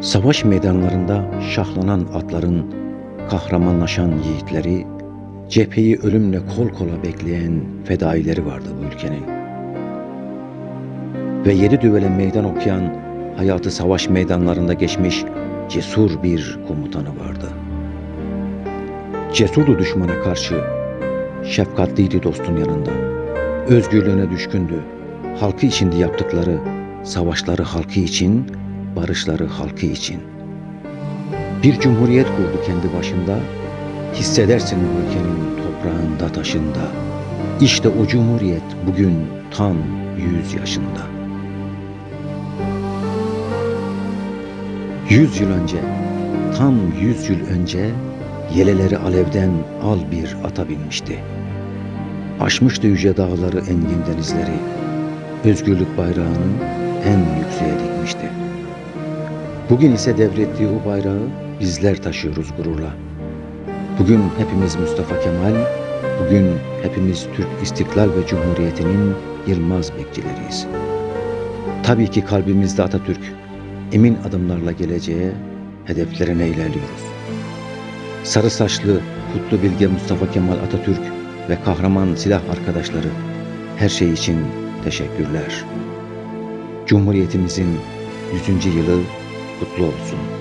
Savaş meydanlarında şahlanan atların, kahramanlaşan yiğitleri, cepheyi ölümle kol kola bekleyen fedaileri vardı bu ülkenin. Ve yedi düvele meydan okuyan, hayatı savaş meydanlarında geçmiş cesur bir komutanı vardı. Cesurdu düşmana karşı, şefkatliydi dostun yanında. Özgürlüğüne düşkündü. Halkı içindi yaptıkları, savaşları halkı için, barışları halkı için. Bir cumhuriyet kurdu kendi başında, hissedersin ülkenin toprağında taşında. İşte o cumhuriyet bugün tam yüz yaşında. Yüz yıl önce, tam yüz yıl önce yeleleri alevden al bir ata binmişti. Aşmıştı yüce dağları engin denizleri, özgürlük bayrağını en yükseğe dikmişti. Bugün ise devrettiği o bayrağı bizler taşıyoruz gururla. Bugün hepimiz Mustafa Kemal, bugün hepimiz Türk İstiklal ve Cumhuriyeti'nin yılmaz bekçileriyiz. Tabii ki kalbimizde Atatürk, emin adımlarla geleceğe, hedeflerine ilerliyoruz. Sarı saçlı, kutlu bilge Mustafa Kemal Atatürk ve kahraman silah arkadaşları her şey için teşekkürler. Cumhuriyetimizin 100. yılı kutlu olsun.